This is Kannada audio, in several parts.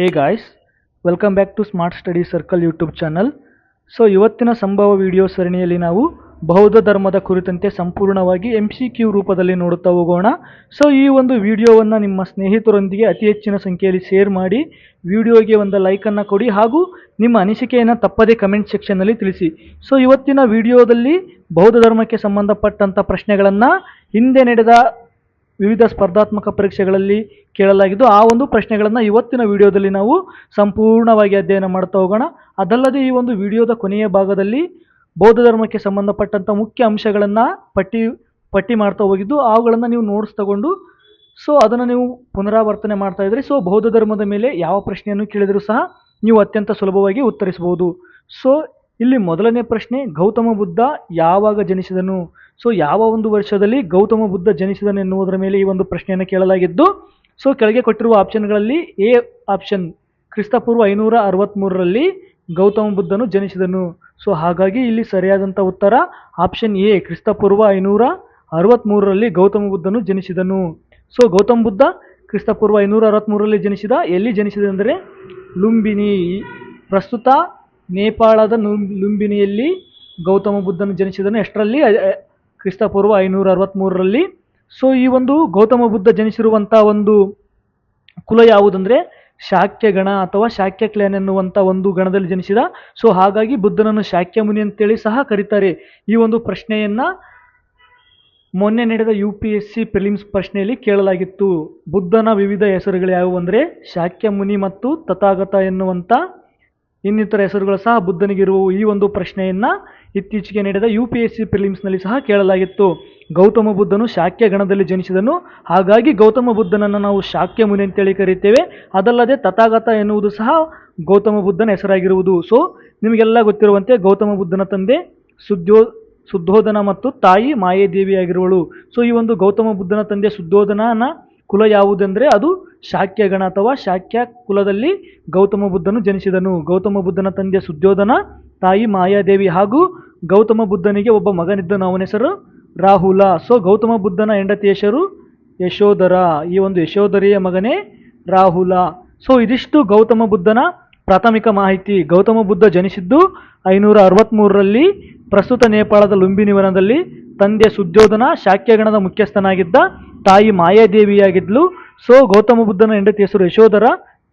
Hey guys welcome back to smart study circle YouTube channel so ಇವತ್ತಿನ ಸಂಭವ ವಿಡಿಯೋ ಸರಣಿಯಲ್ಲಿ ನಾವು ಬೌದ್ಧ ಧರ್ಮದ ಕುರಿತಂತೆ ಸಂಪೂರ್ಣವಾಗಿ ಎಂ ಸಿ ಕ್ಯೂ ರೂಪದಲ್ಲಿ ನೋಡುತ್ತಾ ಹೋಗೋಣ. ಸೊ ಈ ಒಂದು ವಿಡಿಯೋವನ್ನು ನಿಮ್ಮ ಸ್ನೇಹಿತರೊಂದಿಗೆ ಅತಿ ಹೆಚ್ಚಿನ ಸಂಖ್ಯೆಯಲ್ಲಿ ಶೇರ್ ಮಾಡಿ ವಿಡಿಯೋಗೆ ಒಂದು ಲೈಕನ್ನು ಕೊಡಿ ಹಾಗೂ ನಿಮ್ಮ ಅನಿಸಿಕೆಯನ್ನು ತಪ್ಪದೇ ಕಮೆಂಟ್ ಸೆಕ್ಷನ್ನಲ್ಲಿ ತಿಳಿಸಿ. ಸೊ ಇವತ್ತಿನ ವಿಡಿಯೋದಲ್ಲಿ ಬೌದ್ಧ ಧರ್ಮಕ್ಕೆ ಸಂಬಂಧಪಟ್ಟಂಥ ಪ್ರಶ್ನೆಗಳನ್ನು ಹಿಂದೆ ನಡೆದ ವಿವಿಧ ಸ್ಪರ್ಧಾತ್ಮಕ ಪರೀಕ್ಷೆಗಳಲ್ಲಿ ಕೇಳಲಾಗಿದ್ದು, ಆ ಒಂದು ಪ್ರಶ್ನೆಗಳನ್ನು ಇವತ್ತಿನ ವಿಡಿಯೋದಲ್ಲಿ ನಾವು ಸಂಪೂರ್ಣವಾಗಿ ಅಧ್ಯಯನ ಮಾಡ್ತಾ ಹೋಗೋಣ. ಅದಲ್ಲದೆ ಈ ಒಂದು ವಿಡಿಯೋದ ಕೊನೆಯ ಭಾಗದಲ್ಲಿ ಬೌದ್ಧ ಧರ್ಮಕ್ಕೆ ಸಂಬಂಧಪಟ್ಟಂಥ ಮುಖ್ಯ ಅಂಶಗಳನ್ನು ಪಟ್ಟಿ ಪಟ್ಟಿ ಮಾಡ್ತಾ ಹೋಗಿದ್ದು, ಅವುಗಳನ್ನು ನೀವು ನೋಟ್ಸ್ ತಗೊಂಡು ಸೊ ಅದನ್ನು ನೀವು ಪುನರಾವರ್ತನೆ ಮಾಡ್ತಾ ಇದ್ರಿ ಸೊ ಬೌದ್ಧ ಧರ್ಮದ ಮೇಲೆ ಯಾವ ಪ್ರಶ್ನೆಯನ್ನು ಕೇಳಿದರೂ ಸಹ ನೀವು ಅತ್ಯಂತ ಸುಲಭವಾಗಿ ಉತ್ತರಿಸಬಹುದು. ಸೊ ಇಲ್ಲಿ ಮೊದಲನೇ ಪ್ರಶ್ನೆ, ಗೌತಮ ಬುದ್ಧ ಯಾವಾಗ ಜನಿಸಿದನು? ಸೊ ಯಾವ ಒಂದು ವರ್ಷದಲ್ಲಿ ಗೌತಮ ಬುದ್ಧ ಜನಿಸಿದನು ಎನ್ನುವುದರ ಮೇಲೆ ಈ ಒಂದು ಪ್ರಶ್ನೆಯನ್ನು ಕೇಳಲಾಗಿದ್ದು ಸೊ ಕೆಳಗೆ ಕೊಟ್ಟಿರುವ ಆಪ್ಷನ್ಗಳಲ್ಲಿ ಎ ಆಪ್ಷನ್ ಕ್ರಿಸ್ತಪೂರ್ವ ಐನೂರ ಅರವತ್ತ್ಮೂರರಲ್ಲಿ ಗೌತಮ ಬುದ್ಧನು ಜನಿಸಿದನು. ಸೊ ಹಾಗಾಗಿ ಇಲ್ಲಿ ಸರಿಯಾದಂಥ ಉತ್ತರ ಆಪ್ಷನ್ ಎ ಕ್ರಿಸ್ತಪೂರ್ವ ಐನೂರ ಅರವತ್ತ್ಮೂರರಲ್ಲಿ ಗೌತಮ ಬುದ್ಧನು ಜನಿಸಿದನು. ಸೊ ಗೌತಮ ಬುದ್ಧ ಕ್ರಿಸ್ತಪೂರ್ವ ಐನೂರ ಅರವತ್ತ್ಮೂರರಲ್ಲಿ ಜನಿಸಿದ, ಎಲ್ಲಿ ಜನಿಸಿದ ಅಂದರೆ ಲುಂಬಿನಿ, ಪ್ರಸ್ತುತ ನೇಪಾಳದ ಲುಂಬಿನಿಯಲ್ಲಿ ಗೌತಮ ಬುದ್ಧನು ಜನಿಸಿದನು. ಎಷ್ಟರಲ್ಲಿ? ಕ್ರಿಸ್ತಪೂರ್ವ ಐನೂರ ಅರವತ್ತ್ಮೂರರಲ್ಲಿ ಸೊ ಈ ಒಂದು ಗೌತಮ ಬುದ್ಧ ಜನಿಸಿರುವಂಥ ಒಂದು ಕುಲ ಯಾವುದಂದರೆ ಶಾಕ್ಯ ಗಣ ಅಥವಾ ಶಾಕ್ಯ ಕ್ಲೇನ್ ಎನ್ನುವಂಥ ಒಂದು ಗಣದಲ್ಲಿ ಜನಿಸಿದ. ಸೊ ಹಾಗಾಗಿ ಬುದ್ಧನನ್ನು ಶಾಕ್ಯ ಮುನಿ ಅಂತೇಳಿ ಸಹ ಕರೀತಾರೆ. ಈ ಒಂದು ಪ್ರಶ್ನೆಯನ್ನು ಮೊನ್ನೆ ನಡೆದ U P S C prelims ಪ್ರಶ್ನೆಯಲ್ಲಿ ಕೇಳಲಾಗಿತ್ತು. ಬುದ್ಧನ ವಿವಿಧ ಹೆಸರುಗಳು ಯಾವುವು ಅಂದರೆ ಶಾಕ್ಯ ಮುನಿ ಮತ್ತು ತಥಾಗತ ಎನ್ನುವಂಥ ಇನ್ನಿತರ ಹೆಸರುಗಳು ಸಹ ಬುದ್ಧನಿಗಿರುವವು ಈ ಒಂದು ಪ್ರಶ್ನೆಯನ್ನು ಇತ್ತೀಚೆಗೆ ನಡೆದ ಯು ಪಿ ಎಸ್ ಸಿ ಪ್ರಿಲಿಮ್ಸ್ನಲ್ಲಿ ಸಹ ಕೇಳಲಾಗಿತ್ತು. ಗೌತಮ ಬುದ್ಧನು ಶಾಕ್ಯ ಗಣದಲ್ಲಿ ಜನಿಸಿದನು. ಹಾಗಾಗಿ ಗೌತಮ ಬುದ್ಧನನ್ನು ನಾವು ಶಾಕ್ಯ ಮುನಿ ಅಂತೇಳಿ ಕರೀತೇವೆ. ಅದಲ್ಲದೆ ತಥಾಗತ ಎನ್ನುವುದು ಸಹ ಗೌತಮ ಬುದ್ಧನ ಹೆಸರಾಗಿರುವುದು. ಸೊ ನಿಮಗೆಲ್ಲ ಗೊತ್ತಿರುವಂತೆ ಗೌತಮ ಬುದ್ಧನ ತಂದೆ ಸುದ್ಯೋ ಶುದ್ಧೋಧನ ಮತ್ತು ತಾಯಿ ಮಾಯೇದೇವಿಯಾಗಿರುವಳು. ಸೊ ಈ ಒಂದು ಗೌತಮ ಬುದ್ಧನ ತಂದೆ ಶುದ್ಧೋಧನನ ಕುಲ ಯಾವುದೆಂದರೆ ಅದು ಶಾಕ್ಯ ಗಣ ಅಥವಾ ಶಾಕ್ಯ ಕುಲದಲ್ಲಿ ಗೌತಮ ಬುದ್ಧನು ಜನಿಸಿದನು. ಗೌತಮ ಬುದ್ಧನ ತಂದೆ ಸುದ್ಯೋಧನ ತಾಯಿ ಮಾಯಾದೇವಿ ಹಾಗೂ ಗೌತಮ ಬುದ್ಧನಿಗೆ ಒಬ್ಬ ಮಗನಿದ್ದನು ಅವನ ಹೆಸರು ರಾಹುಲ. ಸೊ ಗೌತಮ ಬುದ್ಧನ ಹೆಂಡತಿ ಹೆಸರು ಯಶೋಧರ. ಈ ಒಂದು ಯಶೋಧರಿಯ ಮಗನೇ ರಾಹುಲ. ಸೊ ಇದಿಷ್ಟು ಗೌತಮ ಬುದ್ಧನ ಪ್ರಾಥಮಿಕ ಮಾಹಿತಿ. ಗೌತಮ ಬುದ್ಧ ಜನಿಸಿದ್ದು ಐನೂರ ಅರವತ್ತ್ಮೂರರಲ್ಲಿ ಪ್ರಸ್ತುತ ನೇಪಾಳದ ಲುಂಬಿನಿವನದಲ್ಲಿ ತಂದೆ ಸುದ್ಯೋಧನ, ಶಾಕ್ಯಗಣದ ಮುಖ್ಯಸ್ಥನಾಗಿದ್ದ ತಾಯಿ ಮಾಯಾದೇವಿಯಾಗಿದ್ಲು. ಸೊ ಗೌತಮ ಬುದ್ಧನ ಹೆಂಡತಿ ಹೆಸರು ಯಶೋಧರ.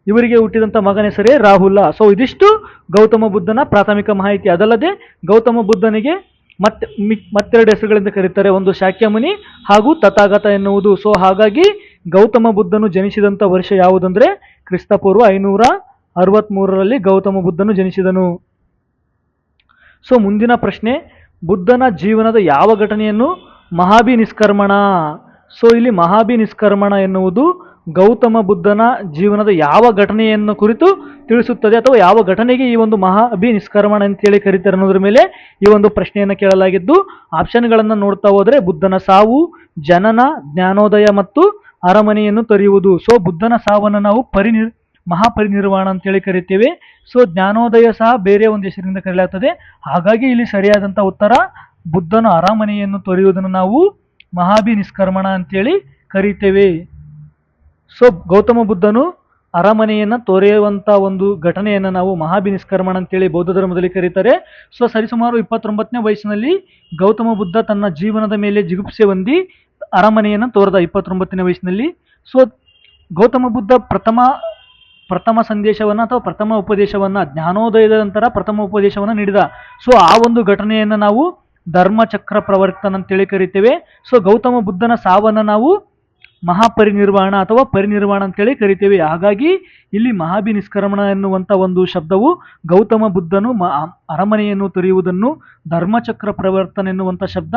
ಇವರಿಗೆ ಹುಟ್ಟಿದಂಥ ಮಗನ ಹೆಸರೇ ರಾಹುಲ. ಸೊ ಇದಿಷ್ಟು ಗೌತಮ ಬುದ್ಧನ ಪ್ರಾಥಮಿಕ ಮಾಹಿತಿ. ಅದಲ್ಲದೆ ಗೌತಮ ಬುದ್ಧನಿಗೆ ಮತ್ತೆ ಮತ್ತೆರಡು ಹೆಸರುಗಳಿಂದ ಕರೀತಾರೆ. ಒಂದು ಶಾಕ್ಯಮುನಿ ಹಾಗೂ ತಥಾಗತ ಎನ್ನುವುದು. ಸೊ ಹಾಗಾಗಿ ಗೌತಮ ಬುದ್ಧನು ಜನಿಸಿದಂಥ ವರ್ಷ ಯಾವುದಂದ್ರೆ ಕ್ರಿಸ್ತಪೂರ್ವ ಐನೂರ ಅರವತ್ಮೂರರಲ್ಲಿ ಗೌತಮ ಬುದ್ಧನು ಜನಿಸಿದನು. ಸೊ ಮುಂದಿನ ಪ್ರಶ್ನೆ, ಬುದ್ಧನ ಜೀವನದ ಯಾವ ಘಟನೆಯನ್ನು ಮಹಾಭಿ ನಿಷ್ಕರ್ಮಣ ಸೊ ಇಲ್ಲಿ ಮಹಾಭಿ ನಿಷ್ಕರ್ಮಣ ಎನ್ನುವುದು ಗೌತಮ ಬುದ್ಧನ ಜೀವನದ ಯಾವ ಘಟನೆಯನ್ನು ಕುರಿತು ತಿಳಿಸುತ್ತದೆ ಅಥವಾ ಯಾವ ಘಟನೆಗೆ ಈ ಒಂದು ಮಹಾಭಿ ನಿಷ್ಕರ್ಮಣ ಅಂತೇಳಿ ಕರೀತಾರೆ ಅನ್ನೋದ್ರ ಮೇಲೆ ಈ ಒಂದು ಪ್ರಶ್ನೆಯನ್ನು ಕೇಳಲಾಗಿದ್ದು, ಆಪ್ಷನ್ಗಳನ್ನು ನೋಡ್ತಾ ಹೋದರೆ ಬುದ್ಧನ ಸಾವು, ಜನನ, ಜ್ಞಾನೋದಯ ಮತ್ತು ಅರಮನೆಯನ್ನು ತೊರೆಯುವುದು. ಸೊ ಬುದ್ಧನ ಸಾವನ್ನು ನಾವು ಪರಿನಿರ್, ಮಹಾಪರಿನಿರ್ವಾಣ ಅಂತೇಳಿ ಕರಿತೇವೆ. ಸೊ ಜ್ಞಾನೋದಯ ಸಹ ಬೇರೆ ಒಂದು ಹೆಸರಿನಿಂದ ಕರೆಯಲಾಗ್ತದೆ. ಹಾಗಾಗಿ ಇಲ್ಲಿ ಸರಿಯಾದಂಥ ಉತ್ತರ, ಬುದ್ಧನ ಅರಮನೆಯನ್ನು ತೊರೆಯುವುದನ್ನು ನಾವು ಮಹಾಭಿ ನಿಷ್ಕರ್ಮಣ ಅಂತೇಳಿ ಕರೀತೇವೆ. ಸೊ ಗೌತಮ ಬುದ್ಧನು ಅರಮನೆಯನ್ನು ತೊರೆಯುವಂಥ ಒಂದು ಘಟನೆಯನ್ನು ನಾವು ಮಹಾಭಿನಿಷ್ಕರ್ಮಣ ಅಂತೇಳಿ ಬೌದ್ಧ ಧರ್ಮದಲ್ಲಿ ಕರೀತಾರೆ. ಸೊ ಸರಿಸುಮಾರು ಇಪ್ಪತ್ತೊಂಬತ್ತನೇ ವಯಸ್ಸಿನಲ್ಲಿ ಗೌತಮ ಬುದ್ಧ ತನ್ನ ಜೀವನದ ಮೇಲೆ ಜಿಗುಪ್ಸೆ ಹೊಂದಿ ಅರಮನೆಯನ್ನು ತೋರದ ಇಪ್ಪತ್ತೊಂಬತ್ತನೇ ವಯಸ್ಸಿನಲ್ಲಿ. ಸೊ ಗೌತಮ ಬುದ್ಧ ಪ್ರಥಮ ಪ್ರಥಮ ಸಂದೇಶವನ್ನು ಅಥವಾ ಪ್ರಥಮ ಉಪದೇಶವನ್ನು ಜ್ಞಾನೋದಯದ ನಂತರ ಪ್ರಥಮ ಉಪದೇಶವನ್ನು ನೀಡಿದ. ಸೊ ಆ ಒಂದು ಘಟನೆಯನ್ನು ನಾವು ಧರ್ಮಚಕ್ರ ಪ್ರವರ್ತನ ಅಂತೇಳಿ ಕರಿತೇವೆ. ಸೊ ಗೌತಮ ಬುದ್ಧನ ಸಾವನ್ನು ನಾವು ಮಹಾಪರಿನಿರ್ವಾಣ ಅಥವಾ ಪರಿನಿರ್ವಾಣ ಅಂತೇಳಿ ಕರಿತೇವೆ. ಹಾಗಾಗಿ ಇಲ್ಲಿ ಮಹಾಭಿ ನಿಷ್ಕ್ರಮಣ ಎನ್ನುವಂಥ ಒಂದು ಶಬ್ದವು ಗೌತಮ ಬುದ್ಧನು ಮ ಅರಮನೆಯನ್ನು ತೊರೆಯುವುದನ್ನು ಧರ್ಮಚಕ್ರ ಪ್ರವರ್ತನೆ ಎನ್ನುವಂಥ ಶಬ್ದ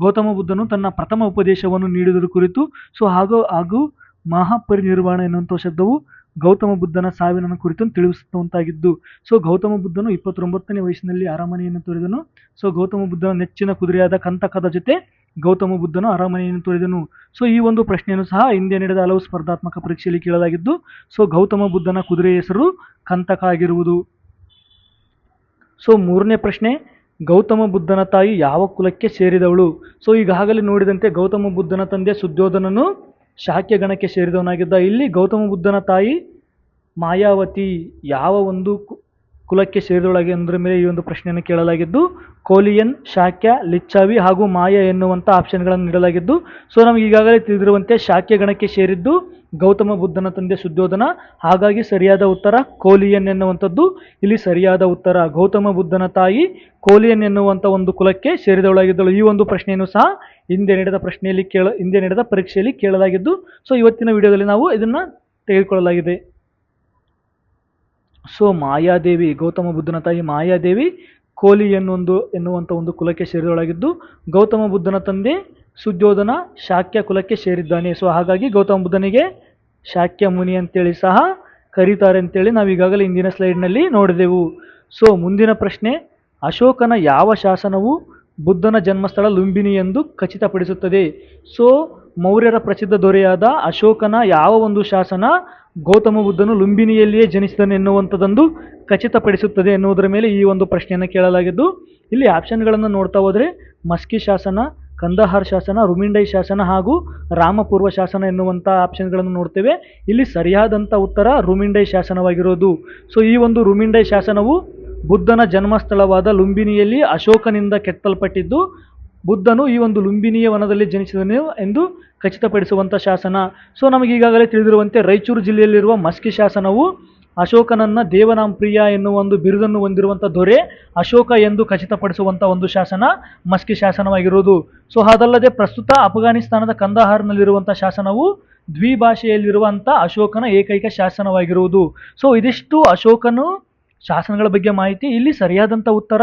ಗೌತಮ ಬುದ್ಧನು ತನ್ನ ಪ್ರಥಮ ಉಪದೇಶವನ್ನು ನೀಡಿದರ ಕುರಿತು. ಸೊ ಹಾಗೂ ಹಾಗೂ ಮಹಾಪರಿನಿರ್ವಾಣ ಎನ್ನುವಂಥ ಶಬ್ದವು ಗೌತಮ ಬುದ್ಧನ ಸಾವಿನ ಕುರಿತು ತಿಳಿಸುವಂತಾಗಿದ್ದು. ಸೊ ಗೌತಮ ಬುದ್ಧನು ಇಪ್ಪತ್ತೊಂಬತ್ತನೇ ವಯಸ್ಸಿನಲ್ಲಿ ಅರಮನೆಯನ್ನು ತೊರೆದನು. ಸೊ ಗೌತಮ ಬುದ್ಧನ ನೆಚ್ಚಿನ ಕುದುರೆಯಾದ ಕಂತಕದ ಜೊತೆ ಗೌತಮ ಬುದ್ಧನು ಅರಮನೆಯನ್ನು ತೊರೆದನು. ಸೊ ಈ ಒಂದು ಪ್ರಶ್ನೆಯನ್ನು ಸಹ ಹಿಂದೆ ನಡೆದ ಹಲವು ಸ್ಪರ್ಧಾತ್ಮಕ ಪರೀಕ್ಷೆಯಲ್ಲಿ ಕೇಳಲಾಗಿದ್ದು ಸೊ ಗೌತಮ ಬುದ್ಧನ ಕುದುರೆ ಹೆಸರು ಕಂತಕ ಆಗಿರುವುದು. ಸೊ ಮೂರನೇ ಪ್ರಶ್ನೆ, ಗೌತಮ ಬುದ್ಧನ ತಾಯಿ ಯಾವ ಕುಲಕ್ಕೆ ಸೇರಿದವಳು? ಸೊ ಈಗಾಗಲೇ ನೋಡಿದಂತೆ ಗೌತಮ ಬುದ್ಧನ ತಂದೆ ಸುದ್ಯೋಧನನು ಶಾಕ್ಯ ಗಣಕ್ಕೆ ಸೇರಿದವನಾಗಿದ್ದ. ಇಲ್ಲಿ ಗೌತಮ ಬುದ್ಧನ ತಾಯಿ ಮಾಯಾವತಿ ಯಾವ ಒಂದು ಕುಲಕ್ಕೆ ಸೇರಿದೊಳಗೆ ಅಂದ್ರ ಮೇಲೆ ಈ ಒಂದು ಪ್ರಶ್ನೆಯನ್ನು ಕೇಳಲಾಗಿದ್ದು, ಕೋಲಿಯನ್, ಶಾಕ್ಯ, ಲಿಚ್ಚಾವಿ ಹಾಗೂ ಮಾಯ ಎನ್ನುವಂಥ ಆಪ್ಷನ್ಗಳನ್ನು ನೀಡಲಾಗಿದ್ದು ಸೊ ನಮಗೆ ಈಗಾಗಲೇ ತಿಳಿದಿರುವಂತೆ ಶಾಕ್ಯ ಗಣಕ್ಕೆ ಸೇರಿದ್ದು ಗೌತಮ ಬುದ್ಧನ ತಂದೆ ಸುದ್ಯೋಧನ, ಹಾಗಾಗಿ ಸರಿಯಾದ ಉತ್ತರ ಕೋಲಿಯನ್ ಎನ್ನುವಂಥದ್ದು. ಇಲ್ಲಿ ಸರಿಯಾದ ಉತ್ತರ ಗೌತಮ ಬುದ್ಧನ ತಾಯಿ ಕೋಲಿಯನ್ ಎನ್ನುವಂಥ ಒಂದು ಕುಲಕ್ಕೆ ಸೇರಿದವಳಾಗಿದ್ದಳು. ಈ ಒಂದು ಪ್ರಶ್ನೆಯನ್ನು ಸಹ ಹಿಂದೆ ನಡೆದ ಪ್ರಶ್ನೆಯಲ್ಲಿ ಕೇಳ, ಹಿಂದೆ ನಡೆದ ಪರೀಕ್ಷೆಯಲ್ಲಿ ಕೇಳಲಾಗಿದ್ದು ಸೊ ಇವತ್ತಿನ ವಿಡಿಯೋದಲ್ಲಿ ನಾವು ಇದನ್ನು ತೆಗೆದುಕೊಳ್ಳಲಾಗಿದೆ. ಸೊ ಮಾಯಾದೇವಿ, ಗೌತಮ ಬುದ್ಧನ ತಾಯಿ ಮಾಯಾದೇವಿ, ಕೋಲಿ ಎನ್ನುವೊಂದು ಎನ್ನುವಂಥ ಒಂದು ಕುಲಕ್ಕೆ ಸೇರಿದೊಳಗಿದ್ದು ಗೌತಮ ಬುದ್ಧನ ತಂದೆ ಸುದ್ಯೋಧನ ಶಾಕ್ಯ ಕುಲಕ್ಕೆ ಸೇರಿದ್ದಾನೆ. ಸೊ ಹಾಗಾಗಿ ಗೌತಮ ಬುದ್ಧನಿಗೆ ಶಾಕ್ಯ ಮುನಿ ಅಂತೇಳಿ ಸಹ ಕರೀತಾರೆ ಅಂತೇಳಿ ನಾವು ಈಗಾಗಲೇ ಇಂದಿನ ಸ್ಲೈಡ್ನಲ್ಲಿ ನೋಡಿದೆವು. ಸೊ ಮುಂದಿನ ಪ್ರಶ್ನೆ, ಅಶೋಕನ ಯಾವ ಶಾಸನವು ಬುದ್ಧನ ಜನ್ಮಸ್ಥಳ ಲುಂಬಿನಿ ಎಂದು ಖಚಿತಪಡಿಸುತ್ತದೆ? ಸೊ ಮೌರ್ಯರ ಪ್ರಸಿದ್ಧ ದೊರೆಯಾದ ಅಶೋಕನ ಯಾವ ಒಂದು ಶಾಸನ ಗೌತಮ ಬುದ್ಧನು ಲುಂಬಿನಿಯಲ್ಲಿಯೇ ಜನಿಸಿದನು ಎನ್ನುವಂಥದ್ದೊಂದು ಖಚಿತಪಡಿಸುತ್ತದೆ ಎನ್ನುವುದರ ಮೇಲೆ ಈ ಒಂದು ಪ್ರಶ್ನೆಯನ್ನು ಕೇಳಲಾಗಿದ್ದು, ಇಲ್ಲಿ ಆಪ್ಷನ್ಗಳನ್ನು ನೋಡ್ತಾ ಹೋದರೆ ಮಸ್ಕಿ ಶಾಸನ, ಕಂದಹಾರ್ ಶಾಸನ, ರುಮಿಂಡೈ ಶಾಸನ ಹಾಗೂ ರಾಮಪೂರ್ವ ಶಾಸನ ಎನ್ನುವಂಥ ಆಪ್ಷನ್ಗಳನ್ನು ನೋಡ್ತೇವೆ. ಇಲ್ಲಿ ಸರಿಯಾದಂಥ ಉತ್ತರ ರುಮಿಂಡೈ ಶಾಸನವಾಗಿರೋದು. ಸೊ ಈ ಒಂದು ರುಮಿಂಡೈ ಶಾಸನವು ಬುದ್ಧನ ಜನ್ಮಸ್ಥಳವಾದ ಲುಂಬಿನಿಯಲ್ಲಿ ಅಶೋಕನಿಂದ ಕೆತ್ತಲ್ಪಟ್ಟಿದ್ದು, ಬುದ್ಧನು ಈ ಒಂದು ಲುಂಬಿನಿಯ ವನದಲ್ಲಿ ಜನಿಸಿದನು ಎಂದು ಖಚಿತಪಡಿಸುವಂಥ ಶಾಸನ. ಸೊ ನಮಗೆ ಈಗಾಗಲೇ ತಿಳಿದಿರುವಂತೆ ರಾಯಚೂರು ಜಿಲ್ಲೆಯಲ್ಲಿರುವ ಮಸ್ಕಿ ಶಾಸನವು ಅಶೋಕನನ್ನ ದೇವನಾಂಪ್ರಿಯ ಎನ್ನುವ ಒಂದು ಬಿರುದನ್ನು ಹೊಂದಿರುವಂಥ ದೊರೆ ಅಶೋಕ ಎಂದು ಖಚಿತಪಡಿಸುವಂಥ ಒಂದು ಶಾಸನ ಮಸ್ಕಿ ಶಾಸನವಾಗಿರುವುದು. ಸೊ ಅದಲ್ಲದೆ ಪ್ರಸ್ತುತ ಅಫ್ಘಾನಿಸ್ತಾನದ ಕಂದಹಾರ್ನಲ್ಲಿರುವಂಥ ಶಾಸನವು ದ್ವಿಭಾಷೆಯಲ್ಲಿರುವಂಥ ಅಶೋಕನ ಏಕೈಕ ಶಾಸನವಾಗಿರುವುದು. ಸೊ ಇದಿಷ್ಟು ಅಶೋಕನು ಶಾಸನಗಳ ಬಗ್ಗೆ ಮಾಹಿತಿ. ಇಲ್ಲಿ ಸರಿಯಾದಂಥ ಉತ್ತರ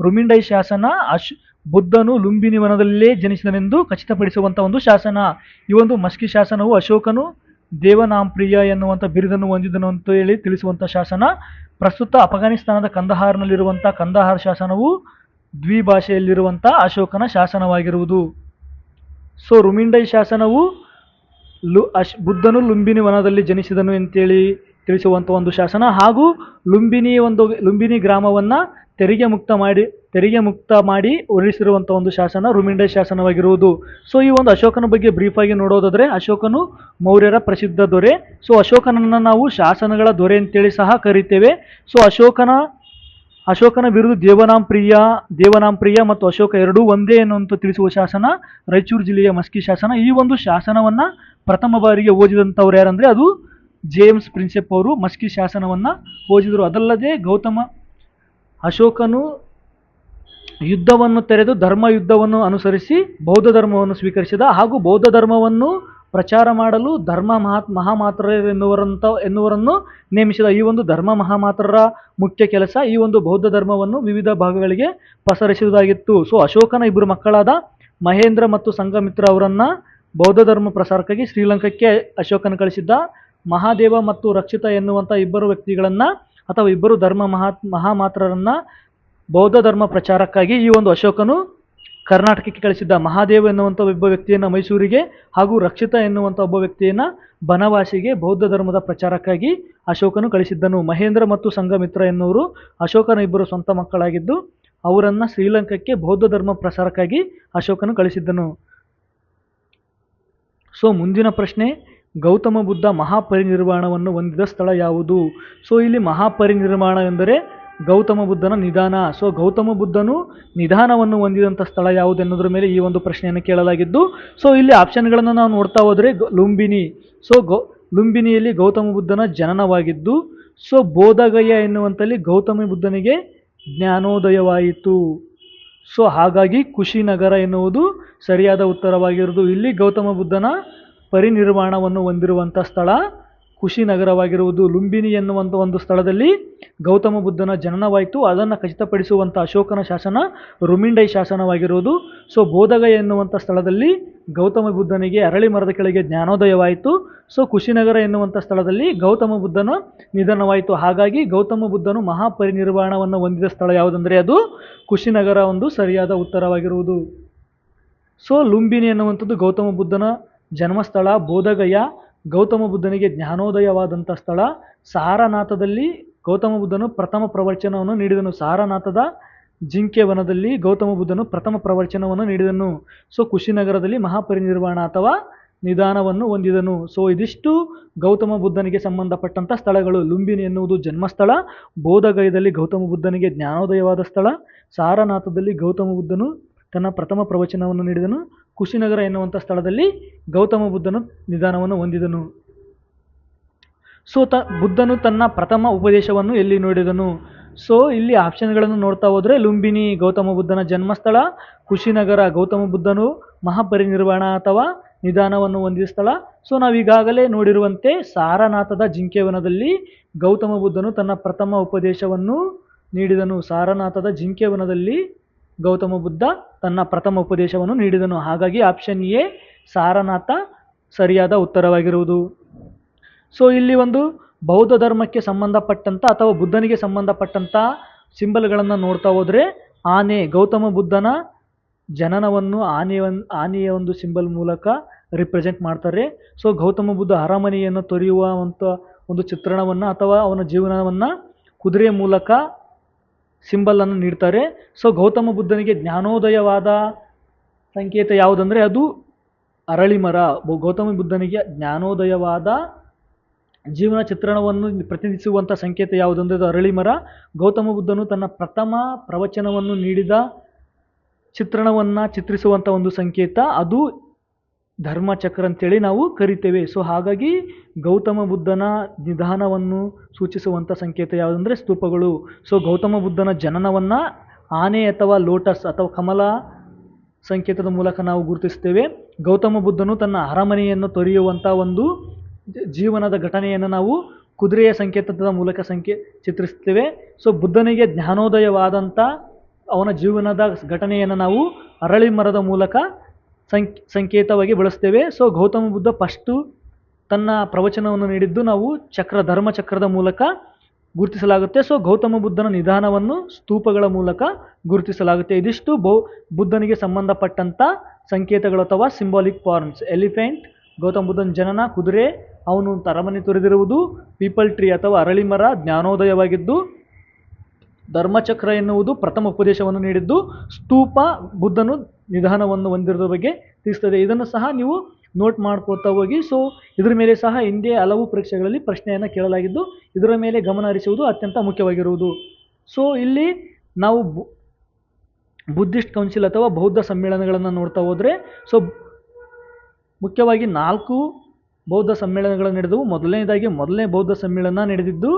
ರುಮಿಂಡೈ ಶಾಸನ ಅಶ್ ಬುದ್ಧನು ಲುಂಬಿನಿ ವನದಲ್ಲೇ ಜನಿಸಿದನೆಂದು ಖಚಿತಪಡಿಸುವಂಥ ಒಂದು ಶಾಸನ. ಈ ಒಂದು ಮಸ್ಕಿ ಶಾಸನವು ಅಶೋಕನು ದೇವನಾಂಪ್ರಿಯ ಎನ್ನುವಂಥ ಬಿರುದನ್ನು ಹೊಂದಿದನು ಅಂತ ಹೇಳಿ ತಿಳಿಸುವಂಥ ಶಾಸನ. ಪ್ರಸ್ತುತ ಅಫ್ಘಾನಿಸ್ತಾನದ ಕಂದಹಾರ್ನಲ್ಲಿರುವಂಥ ಕಂದಹಾರ್ ಶಾಸನವು ದ್ವಿಭಾಷೆಯಲ್ಲಿರುವಂಥ ಅಶೋಕನ ಶಾಸನವಾಗಿರುವುದು. ಸೊ ರುಮಿಂಡೈ ಶಾಸನವು ಲು ಅಶ್ ಬುದ್ಧನು ಲುಂಬಿನಿ ವನದಲ್ಲಿ ಜನಿಸಿದನು ಅಂತೇಳಿ ತಿಳಿಸುವಂಥ ಒಂದು ಶಾಸನ ಹಾಗೂ ಲುಂಬಿನಿ ಒಂದು ಲುಂಬಿನಿ ಗ್ರಾಮವನ್ನು ತೆರಿಗೆ ಮುಕ್ತ ಮಾಡಿ, ತೆರಿಗೆ ಮುಕ್ತ ಮಾಡಿ ಉರುಳಿಸಿರುವಂಥ ಒಂದು ಶಾಸನ ರುಮಿಂಡೆ ಶಾಸನವಾಗಿರುವುದು. ಸೊ ಈ ಒಂದು ಅಶೋಕನ ಬಗ್ಗೆ ಬ್ರೀಫಾಗಿ ನೋಡೋದಾದರೆ, ಅಶೋಕನು ಮೌರ್ಯರ ಪ್ರಸಿದ್ಧ ದೊರೆ. ಸೊ ಅಶೋಕನನ್ನು ನಾವು ಶಾಸನಗಳ ದೊರೆ ಅಂತೇಳಿ ಸಹ ಕರಿತೇವೆ. ಸೊ ಅಶೋಕನ ಅಶೋಕನ ವಿರುದ್ಧ ದೇವನಾಂಪ್ರಿಯ ದೇವನಾಂಪ್ರಿಯ ಮತ್ತು ಅಶೋಕ ಎರಡೂ ಒಂದೇ ಎನ್ನುವಂತ ತಿಳಿಸುವ ಶಾಸನ ರಾಯಚೂರು ಜಿಲ್ಲೆಯ ಮಸ್ಕಿ ಶಾಸನ. ಈ ಒಂದು ಶಾಸನವನ್ನ ಪ್ರಥಮ ಬಾರಿಗೆ ಓದಿದಂಥವ್ರು ಯಾರಂದರೆ ಅದು ಜೇಮ್ಸ್ ಪ್ರಿನ್ಸೆಪ್ ಅವರು ಮಸ್ಕಿ ಶಾಸನವನ್ನ ಓದಿದರು. ಅದಲ್ಲದೆ ಗೌತಮ ಅಶೋಕನು ಯುದ್ಧವನ್ನು ತೆರೆದು ಧರ್ಮ ಯುದ್ಧವನ್ನು ಅನುಸರಿಸಿ ಬೌದ್ಧ ಧರ್ಮವನ್ನು ಸ್ವೀಕರಿಸಿದ ಹಾಗೂ ಬೌದ್ಧ ಧರ್ಮವನ್ನು ಪ್ರಚಾರ ಮಾಡಲು ಧರ್ಮ ಮಹಾತ್ ಮಹಾಮಾತ್ರ ಎನ್ನುವರಂತ ಎನ್ನುವರನ್ನು ನೇಮಿಸಿದ ಈ ಒಂದು ಧರ್ಮ ಮಹಾಮಾತ್ರರ ಮುಖ್ಯ ಕೆಲಸ ಈ ಒಂದು ಬೌದ್ಧ ಧರ್ಮವನ್ನು ವಿವಿಧ ಭಾಗಗಳಿಗೆ ಪಸರಿಸುವುದಾಗಿತ್ತು ಸೊ, ಅಶೋಕನ ಇಬ್ಬರು ಮಕ್ಕಳಾದ ಮಹೇಂದ್ರ ಮತ್ತು ಸಂಘಮಿತ್ರ ಅವರನ್ನು ಬೌದ್ಧ ಧರ್ಮ ಪ್ರಸಾರಕ್ಕಾಗಿ ಶ್ರೀಲಂಕಾಕ್ಕೆ ಅಶೋಕನ ಕಳಿಸಿದ್ದ ಮಹಾದೇವ ಮತ್ತು ರಕ್ಷಿತ ಎನ್ನುವಂಥ ಇಬ್ಬರು ವ್ಯಕ್ತಿಗಳನ್ನ ಅಥವಾ ಇಬ್ಬರು ಧರ್ಮ ಮಹಾ, ಮಹಾಮಾತ್ರರನ್ನ ಬೌದ್ಧ ಧರ್ಮ ಪ್ರಚಾರಕ್ಕಾಗಿ ಈ ಒಂದು ಅಶೋಕನು ಕರ್ನಾಟಕಕ್ಕೆ ಕಳಿಸಿದ್ದ ಮಹಾದೇವ ಎನ್ನುವಂಥ ಒಬ್ಬ ವ್ಯಕ್ತಿಯನ್ನು ಮೈಸೂರಿಗೆ ಹಾಗೂ ರಕ್ಷಿತ ಎನ್ನುವಂಥ ಒಬ್ಬ ವ್ಯಕ್ತಿಯನ್ನು ಬನವಾಸಿಗೆ ಬೌದ್ಧ ಧರ್ಮದ ಪ್ರಚಾರಕ್ಕಾಗಿ ಅಶೋಕನು ಕಳಿಸಿದ್ದನು. ಮಹೇಂದ್ರ ಮತ್ತು ಸಂಘಮಿತ್ರ ಎನ್ನುವರು ಅಶೋಕನ ಇಬ್ಬರು ಸ್ವಂತ ಮಕ್ಕಳಾಗಿದ್ದು, ಅವರನ್ನು ಶ್ರೀಲಂಕಾಕ್ಕೆ ಬೌದ್ಧ ಧರ್ಮ ಪ್ರಸಾರಕ್ಕಾಗಿ ಅಶೋಕನು ಕಳಿಸಿದ್ದನು. ಸೊ, ಮುಂದಿನ ಪ್ರಶ್ನೆ ಗೌತಮ ಬುದ್ಧ ಮಹಾಪರಿನಿರ್ವಾಣವನ್ನು ಹೊಂದಿದ ಸ್ಥಳ ಯಾವುದು? ಸೊ, ಇಲ್ಲಿ ಮಹಾಪರಿನಿರ್ವಾಣ ಎಂದರೆ ಗೌತಮ ಬುದ್ಧನ ನಿಧಾನ. ಸೊ, ಗೌತಮ ಬುದ್ಧನು ನಿಧಾನವನ್ನು ಹೊಂದಿದಂಥ ಸ್ಥಳ ಯಾವುದು ಎನ್ನುವುದರ ಮೇಲೆ ಈ ಒಂದು ಪ್ರಶ್ನೆಯನ್ನು ಕೇಳಲಾಗಿದ್ದು, ಸೊ, ಇಲ್ಲಿ ಆಪ್ಷನ್ಗಳನ್ನು ನಾವು ನೋಡ್ತಾ ಹೋದರೆ ಲುಂಬಿನಿ. ಸೊ, ಗೌ, ಲುಂಬಿನಿಯಲ್ಲಿ ಗೌತಮ ಬುದ್ಧನ ಜನನವಾಗಿದ್ದು, ಸೊ ಬೋಧಗಯ ಎನ್ನುವಂಥಲ್ಲಿ ಗೌತಮ ಬುದ್ಧನಿಗೆ ಜ್ಞಾನೋದಯವಾಯಿತು. ಸೊ, ಹಾಗಾಗಿ ಕುಶಿನಗರ ಎನ್ನುವುದು ಸರಿಯಾದ ಉತ್ತರವಾಗಿರುವುದು. ಇಲ್ಲಿ ಗೌತಮ ಬುದ್ಧನ ಪರಿನಿರ್ವಾಣವನ್ನು ಹೊಂದಿರುವಂಥ ಸ್ಥಳ. ಕುಶಿನಗರವಾಗಿರುವುದು ಲುಂಬಿನಿ ಎನ್ನುವಂಥ ಒಂದು ಸ್ಥಳದಲ್ಲಿ ಗೌತಮ ಬುದ್ಧನ ಜನನವಾಯಿತು. ಅದನ್ನು ಖಚಿತಪಡಿಸುವಂಥ ಅಶೋಕನ ಶಾಸನ ರುಮಿಂಡೈ ಶಾಸನವಾಗಿರುವುದು. ಸೊ ಬೋಧಗಯ ಎನ್ನುವಂಥ ಸ್ಥಳದಲ್ಲಿ ಗೌತಮ ಬುದ್ಧನಿಗೆ ಅರಳಿ ಮರದ ಕೆಳಗೆ ಜ್ಞಾನೋದಯವಾಯಿತು. ಸೊ ಕುಶಿನಗರ ಎನ್ನುವಂಥ ಸ್ಥಳದಲ್ಲಿ ಗೌತಮ ಬುದ್ಧನ ನಿಧನವಾಯಿತು. ಹಾಗಾಗಿ ಗೌತಮ ಬುದ್ಧನು ಮಹಾಪರಿನಿರ್ವಾಣವನ್ನು ಹೊಂದಿದ ಸ್ಥಳ ಯಾವುದಂದರೆ ಅದು ಕುಶಿನಗರ ಒಂದು ಸರಿಯಾದ ಉತ್ತರವಾಗಿರುವುದು. ಸೊ, ಲುಂಬಿನಿ ಎನ್ನುವಂಥದ್ದು ಗೌತಮ ಬುದ್ಧನ ಜನ್ಮಸ್ಥಳ ಬೋಧಗಯ ಗೌತಮ ಬುದ್ಧನಿಗೆ ಜ್ಞಾನೋದಯವಾದಂಥ ಸ್ಥಳ. ಸಾರನಾಥದಲ್ಲಿ ಗೌತಮ ಬುದ್ಧನು ಪ್ರಥಮ ಪ್ರವಚನವನ್ನು ನೀಡಿದನು. ಸಾರನಾಥದ ಜಿಂಕೆ ವನದಲ್ಲಿ ಗೌತಮ ಬುದ್ಧನು ಪ್ರಥಮ ಪ್ರವಚನವನ್ನು ನೀಡಿದನು. ಸೊ, ಕುಶಿನಗರದಲ್ಲಿ ಮಹಾಪರಿನಿರ್ವಾಣ ಅಥವಾ ನಿಧಾನವನ್ನು ಹೊಂದಿದನು. ಸೊ, ಇದಿಷ್ಟು ಗೌತಮ ಬುದ್ಧನಿಗೆ ಸಂಬಂಧಪಟ್ಟಂಥ ಸ್ಥಳಗಳು. ಲುಂಬಿನಿ ಎನ್ನುವುದು ಜನ್ಮಸ್ಥಳ. ಬೋಧಗಯದಲ್ಲಿ ಗೌತಮ ಬುದ್ಧನಿಗೆ ಜ್ಞಾನೋದಯವಾದ ಸ್ಥಳ. ಸಾರನಾಥದಲ್ಲಿ ಗೌತಮ ಬುದ್ಧನು ತನ್ನ ಪ್ರಥಮ ಪ್ರವಚನವನ್ನು ನೀಡಿದನು. ಕುಶಿನಗರ ಎನ್ನುವಂಥ ಸ್ಥಳದಲ್ಲಿ ಗೌತಮ ಬುದ್ಧನು ನಿಧಾನವನ್ನು ಹೊಂದಿದನು. ಸೊ ತ, ಬುದ್ಧನು ತನ್ನ ಪ್ರಥಮ ಉಪದೇಶವನ್ನು ಎಲ್ಲಿ ನೋಡಿದನು? ಸೊ ಇಲ್ಲಿ ಆಪ್ಷನ್ಗಳನ್ನು ನೋಡ್ತಾ ಹೋದರೆ ಲುಂಬಿನಿ ಗೌತಮ ಬುದ್ಧನ ಜನ್ಮಸ್ಥಳ, ಕುಶಿನಗರ ಗೌತಮ ಬುದ್ಧನು ಮಹಾಪರಿನಿರ್ವಾಣ ಅಥವಾ ನಿಧಾನವನ್ನು ಹೊಂದಿದ ಸ್ಥಳ. ಸೊ ನಾವೀಗಾಗಲೇ ನೋಡಿರುವಂತೆ ಸಾರನಾಥದ ಜಿಂಕೆವನದಲ್ಲಿ ಗೌತಮ ಬುದ್ಧನು ತನ್ನ ಪ್ರಥಮ ಉಪದೇಶವನ್ನು ನೀಡಿದನು. ಸಾರನಾಥದ ಜಿಂಕೆವನದಲ್ಲಿ ಗೌತಮ ಬುದ್ಧ ತನ್ನ ಪ್ರಥಮ ಉಪದೇಶವನ್ನು ನೀಡಿದನು. ಹಾಗಾಗಿ ಆಪ್ಷನ್ ಎ ಸಾರನಾಥ ಸರಿಯಾದ ಉತ್ತರವಾಗಿರುವುದು. ಸೊ ಇಲ್ಲಿ ಒಂದು ಬೌದ್ಧ ಧರ್ಮಕ್ಕೆ ಸಂಬಂಧಪಟ್ಟಂಥ ಅಥವಾ ಬುದ್ಧನಿಗೆ ಸಂಬಂಧಪಟ್ಟಂಥ ಸಿಂಬಲ್ಗಳನ್ನು ನೋಡ್ತಾ ಹೋದರೆ ಆನೆ, ಗೌತಮ ಬುದ್ಧನ ಜನನವನ್ನು ಆನೆಯ ಆನೆಯ ಒಂದು ಸಿಂಬಲ್ ಮೂಲಕ ರಿಪ್ರೆಸೆಂಟ್ ಮಾಡ್ತಾರೆ. ಸೊ ಗೌತಮ ಬುದ್ಧ ಅರಮನೆಯನ್ನು ತೊರೆಯುವಂಥ ಒಂದು ಚಿತ್ರಣವನ್ನು ಅಥವಾ ಅವನ ಜೀವನವನ್ನು ಕುದುರೆ ಮೂಲಕ ಸಿಂಬಲನ್ನು ನೀಡ್ತಾರೆ. ಸೊ ಗೌತಮ ಬುದ್ಧನಿಗೆ ಜ್ಞಾನೋದಯವಾದ ಸಂಕೇತ ಯಾವುದಂದರೆ ಅದು ಅರಳಿ ಮರ ಗೌತಮ ಬುದ್ಧನಿಗೆ ಜ್ಞಾನೋದಯವಾದ ಜೀವನ ಚಿತ್ರಣವನ್ನು ಪ್ರತಿನಿಧಿಸುವಂಥ ಸಂಕೇತ ಯಾವುದಂದ್ರೆ ಅದು ಅರಳಿ ಮರ ಗೌತಮ ಬುದ್ಧನು ತನ್ನ ಪ್ರಥಮ ಪ್ರವಚನವನ್ನು ನೀಡಿದ ಚಿತ್ರಣವನ್ನು ಚಿತ್ರಿಸುವಂಥ ಒಂದು ಸಂಕೇತ. ಅದು ಧರ್ಮಚಕ್ರ ಅಂತೇಳಿ ನಾವು ಕರಿತೇವೆ. ಸೊ ಹಾಗಾಗಿ ಗೌತಮ ಬುದ್ಧನ ನಿಧಾನವನ್ನು ಸೂಚಿಸುವಂಥ ಸಂಕೇತ ಯಾವುದಂದರೆ ಸ್ತೂಪಗಳು. ಸೊ ಗೌತಮ ಬುದ್ಧನ ಜನನವನ್ನು ಆನೆ ಅಥವಾ ಲೋಟಸ್ ಅಥವಾ ಕಮಲ ಸಂಕೇತದ ಮೂಲಕ ನಾವು ಗುರುತಿಸ್ತೇವೆ ಗೌತಮ ಬುದ್ಧನು ತನ್ನ ಅರಮನೆಯನ್ನು ತೊರೆಯುವಂಥ ಒಂದು ಜೀವನದ ಘಟನೆಯನ್ನು ನಾವು ಕುದುರೆಯ ಸಂಕೇತದ ಮೂಲಕ ಸಂಕೇ ಚಿತ್ರಿಸ್ತೇವೆ ಸೊ ಬುದ್ಧನಿಗೆ ಜ್ಞಾನೋದಯವಾದಂಥ ಅವನ ಜೀವನದ ಘಟನೆಯನ್ನು ನಾವು ಅರಳಿ ಮರದ ಮೂಲಕ ಸಂಕ್, ಸಂಕೇತವಾಗಿ ಬಳಸ್ತೇವೆ. ಸೊ ಗೌತಮ ಬುದ್ಧ ಫಸ್ಟು ತನ್ನ ಪ್ರವಚನವನ್ನು ನೀಡಿದ್ದು ನಾವು ಚಕ್ರ ಧರ್ಮಚಕ್ರದ ಮೂಲಕ ಗುರುತಿಸಲಾಗುತ್ತೆ. ಸೊ ಗೌತಮ ಬುದ್ಧನ ನಿಧಾನವನ್ನು ಸ್ತೂಪಗಳ ಮೂಲಕ ಗುರುತಿಸಲಾಗುತ್ತೆ. ಇದಿಷ್ಟು ಬೌ, ಬುದ್ಧನಿಗೆ ಸಂಬಂಧಪಟ್ಟಂಥ ಸಂಕೇತಗಳು ಅಥವಾ ಸಿಂಬಾಲಿಕ್ ಫಾರ್ಮ್ಸ್ ಎಲಿಫೆಂಟ್ ಗೌತಮ ಬುದ್ಧನ ಜನನ, ಕುದುರೆ, ಅವನು ತರಮನೆ ತೊರೆದಿರುವುದು ಪೀಪಲ್ ಟ್ರೀ ಅಥವಾ ಅರಳಿಮರ ಜ್ಞಾನೋದಯವಾಗಿದ್ದು ಧರ್ಮಚಕ್ರ ಎನ್ನುವುದು ಪ್ರಥಮ ಉಪದೇಶವನ್ನು ನೀಡಿದ್ದು ಸ್ತೂಪ ಬುದ್ಧನು ನಿಧಾನವನ್ನು ಹೊಂದಿರೋದ್ರ ಬಗ್ಗೆ ತಿಳಿಸ್ತದೆ. ಇದನ್ನು ಸಹ ನೀವು ನೋಟ್ ಮಾಡ್ಕೋತಾ ಹೋಗಿ. ಸೊ ಇದರ ಮೇಲೆ ಸಹ ಹಿಂದೆ ಹಲವು ಪರೀಕ್ಷೆಗಳಲ್ಲಿ ಪ್ರಶ್ನೆಯನ್ನು ಕೇಳಲಾಗಿದ್ದು, ಇದರ ಮೇಲೆ ಗಮನ ಹರಿಸುವುದು ಅತ್ಯಂತ ಮುಖ್ಯವಾಗಿರುವುದು. ಸೊ ಇಲ್ಲಿ ನಾವು ಬುದ್ಧಿಸ್ಟ್ ಕೌನ್ಸಿಲ್ ಅಥವಾ ಬೌದ್ಧ ಸಮ್ಮೇಳನಗಳನ್ನು ನೋಡ್ತಾ ಹೋದರೆ ಸೊ ಮುಖ್ಯವಾಗಿ ನಾಲ್ಕು ಬೌದ್ಧ ಸಮ್ಮೇಳನಗಳು ನಡೆದವು. ಮೊದಲನೇದಾಗಿ ಮೊದಲನೇ ಬೌದ್ಧ ಸಮ್ಮೇಳನ ನಡೆದಿದ್ದು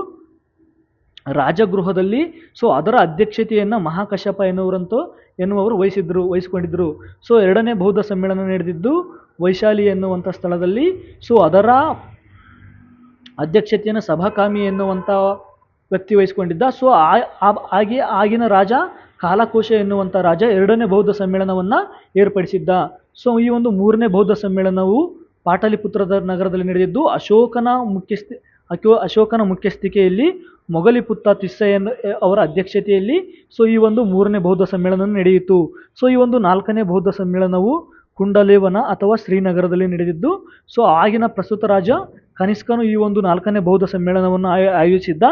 ರಾಜಗೃಹದಲ್ಲಿ ಸೊ ಅದರ ಅಧ್ಯಕ್ಷತೆಯನ್ನು ಮಹಾಕಶ್ಯಪ ಎನ್ನುವರಂತೂ ಎನ್ನುವರು ವಹಿಸಿದ್ರು ವಹಿಸಿಕೊಂಡಿದ್ದರು ಸೊ ಎರಡನೇ ಬೌದ್ಧ ಸಮ್ಮೇಳನ ನಡೆದಿದ್ದು ವೈಶಾಲಿ ಎನ್ನುವಂಥ ಸ್ಥಳದಲ್ಲಿ. ಸೊ ಅದರ ಅಧ್ಯಕ್ಷತೆಯನ್ನು ಸಭಾಕಾಮಿ ಎನ್ನುವಂಥ ವ್ಯಕ್ತಿ ವಹಿಸಿಕೊಂಡಿದ್ದ. ಸೊ ಆ- ಆ- ಹಾಗೆ ಆಗಿನ ರಾಜ, ಕಾಲಕೋಶ ಎನ್ನುವಂಥ ರಾಜ ಎರಡನೇ ಬೌದ್ಧ ಸಮ್ಮೇಳನವನ್ನು ಏರ್ಪಡಿಸಿದ್ದ. ಸೊ ಈ ಒಂದು ಮೂರನೇ ಬೌದ್ಧ ಸಮ್ಮೇಳನವು ಪಾಟಲಿಪುತ್ರದ ನಗರದಲ್ಲಿ ನಡೆದಿದ್ದು, ಅಶೋಕನ ಮುಖ್ಯಸ್ಥಿ ಅಶೋ ಅಶೋಕನ ಮುಖ್ಯಸ್ಥಿಕೆಯಲ್ಲಿ ಮೊಗಲಿಪುತ್ತ ತಿಸ್ಸಯ್ಯನ ಅವರ ಅಧ್ಯಕ್ಷತೆಯಲ್ಲಿ. ಸೊ, ಈ ಒಂದು ಮೂರನೇ ಬೌದ್ಧ ಸಮ್ಮೇಳನ ನಡೆಯಿತು. ಸೊ, ಈ ಒಂದು ನಾಲ್ಕನೇ ಬೌದ್ಧ ಸಮ್ಮೇಳನವು ಕುಂಡಲೇವನ ಅಥವಾ ಶ್ರೀನಗರದಲ್ಲಿ ನಡೆದಿದ್ದು. ಸೊ, ಆಗಿನ ಪ್ರಸ್ತುತ ರಾಜ ಕನಿಷ್ಕನು ಈ ಒಂದು ನಾಲ್ಕನೇ ಬೌದ್ಧ ಸಮ್ಮೇಳನವನ್ನು ಆಯೋ- ಆಯೋಜಿಸಿದ್ದ.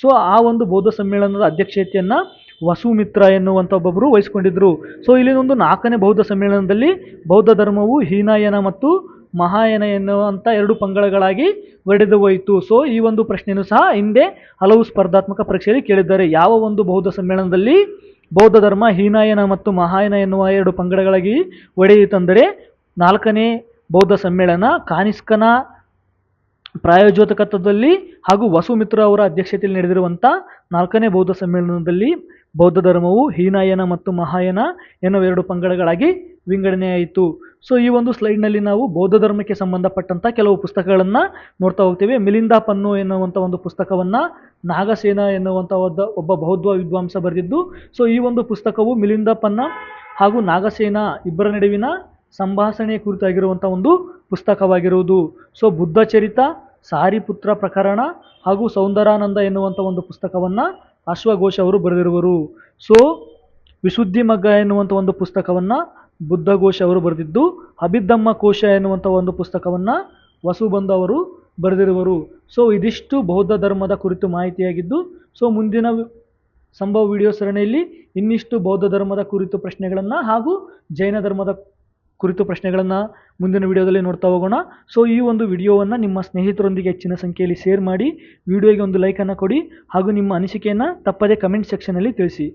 ಸೊ, ಆ ಒಂದು ಬೌದ್ಧ ಸಮ್ಮೇಳನದ ಅಧ್ಯಕ್ಷತೆಯನ್ನು ವಸುಮಿತ್ರ ಎನ್ನುವಂಥ ಒಬ್ಬೊಬ್ಬರು ವಹಿಸಿಕೊಂಡಿದ್ದರು ಸೊ ಇಲ್ಲಿ ಒಂದು ನಾಲ್ಕನೇ ಬೌದ್ಧ ಸಮ್ಮೇಳನದಲ್ಲಿ ಬೌದ್ಧ ಧರ್ಮವು ಹೀನಾಯನ ಮತ್ತು ಮಹಾಯಾನ ಎನ್ನುವಂಥ ಎರಡು ಪಂಗಡಗಳಾಗಿ ಒಡೆದು ಹೋಯಿತು. ಸೊ ಈ ಒಂದು ಪ್ರಶ್ನೆಯನ್ನು ಸಹ ಹಿಂದೆ ಹಲವು ಸ್ಪರ್ಧಾತ್ಮಕ ಪರೀಕ್ಷೆಯಲ್ಲಿ ಕೇಳಿದ್ದಾರೆ. ಯಾವ ಒಂದು ಬೌದ್ಧ ಸಮ್ಮೇಳನದಲ್ಲಿ ಬೌದ್ಧ ಧರ್ಮ, ಹೀನಾಯನ ಮತ್ತು ಮಹಾಯನ ಎನ್ನುವ ಎರಡು ಪಂಗಡಗಳಾಗಿ ಒಡೆಯಿತಂದರೆ ನಾಲ್ಕನೇ ಬೌದ್ಧ ಸಮ್ಮೇಳನ, ಕಾನಿಷ್ಕನ ಪ್ರಾಯೋಜಕತ್ವದಲ್ಲಿ ಹಾಗೂ ವಸುಮಿತ್ರ ಅವರ ಅಧ್ಯಕ್ಷತೆಯಲ್ಲಿ ನಡೆದಿರುವಂಥ ನಾಲ್ಕನೇ ಬೌದ್ಧ ಸಮ್ಮೇಳನದಲ್ಲಿ ಬೌದ್ಧ ಧರ್ಮವು ಹೀನಾಯನ ಮತ್ತು ಮಹಾಯನ ಎನ್ನುವ ಎರಡು ಪಂಗಡಗಳಾಗಿ ವಿಂಗಡಣೆಯಾಯಿತು. ಸೊ ಈ ಒಂದು ಸ್ಲೈಡ್ನಲ್ಲಿ ನಾವು ಬೌದ್ಧ ಧರ್ಮಕ್ಕೆ ಸಂಬಂಧಪಟ್ಟಂಥ ಕೆಲವು ಪುಸ್ತಕಗಳನ್ನು ನೋಡ್ತಾ ಹೋಗ್ತೇವೆ. ಮಿಲಿಂದ ಪನ್ನು ಎನ್ನುವಂಥ ಒಂದು ಪುಸ್ತಕವನ್ನು ನಾಗಸೇನ ಎನ್ನುವಂಥ ಒಬ್ಬ ಬೌದ್ಧ ವಿದ್ವಾಂಸ ಬರೆದಿದ್ದು ಸೊ ಈ ಒಂದು ಪುಸ್ತಕವು ಮಿಲಿಂದ ಪನ್ನ ಹಾಗೂ ನಾಗಸೇನ ಇಬ್ಬರ ನಡುವಿನ ಸಂಭಾಷಣೆಯ ಕುರಿತಾಗಿರುವಂಥ ಒಂದು ಪುಸ್ತಕವಾಗಿರುವುದು. ಸೊ ಬುದ್ಧ ಚರಿತ ಸಾರಿಪುತ್ರ ಪ್ರಕರಣ ಹಾಗೂ ಸೌಂದರಾನಂದ ಎನ್ನುವಂಥ ಒಂದು ಪುಸ್ತಕವನ್ನು ಅಶ್ವಘೋಷ ಅವರು ಬರೆದಿರುವರು. ಸೊ ವಿಶುದ್ಧಿ ಮಗ್ಗ ಎನ್ನುವಂಥ ಒಂದು ಪುಸ್ತಕವನ್ನು ಬುದ್ಧಘೋಷ ಅವರು ಬರೆದಿದ್ದು ಅಭಿದಮ್ಮ ಕೋಶ ಎನ್ನುವಂಥ ಒಂದು ಪುಸ್ತಕವನ್ನು ವಸುಬಂಧ ಅವರು ಬರೆದಿರುವರು. ಸೊ ಇದಿಷ್ಟು ಬೌದ್ಧ ಧರ್ಮದ ಕುರಿತು ಮಾಹಿತಿಯಾಗಿದ್ದು ಸೊ ಮುಂದಿನ ಸಂಭವ ವಿಡಿಯೋ ಸರಣಿಯಲ್ಲಿ ಇನ್ನಿಷ್ಟು ಬೌದ್ಧ ಧರ್ಮದ ಕುರಿತು ಪ್ರಶ್ನೆಗಳನ್ನು ಹಾಗೂ ಜೈನ ಧರ್ಮದ ಕುರಿತು ಪ್ರಶ್ನೆಗಳನ್ನು ಮುಂದಿನ ವಿಡಿಯೋದಲ್ಲಿ ನೋಡ್ತಾ ಹೋಗೋಣ. ಸೊ ಈ ಒಂದು ವಿಡಿಯೋವನ್ನು ನಿಮ್ಮ ಸ್ನೇಹಿತರೊಂದಿಗೆ ಹೆಚ್ಚಿನ ಸಂಖ್ಯೆಯಲ್ಲಿ ಶೇರ್ ಮಾಡಿ ವಿಡಿಯೋಗೆ ಒಂದು ಲೈಕನ್ನು ಕೊಡಿ ಹಾಗೂ ನಿಮ್ಮ ಅನಿಸಿಕೆಯನ್ನು ತಪ್ಪದೇ ಕಮೆಂಟ್ ಸೆಕ್ಷನಲ್ಲಿ ತಿಳಿಸಿ.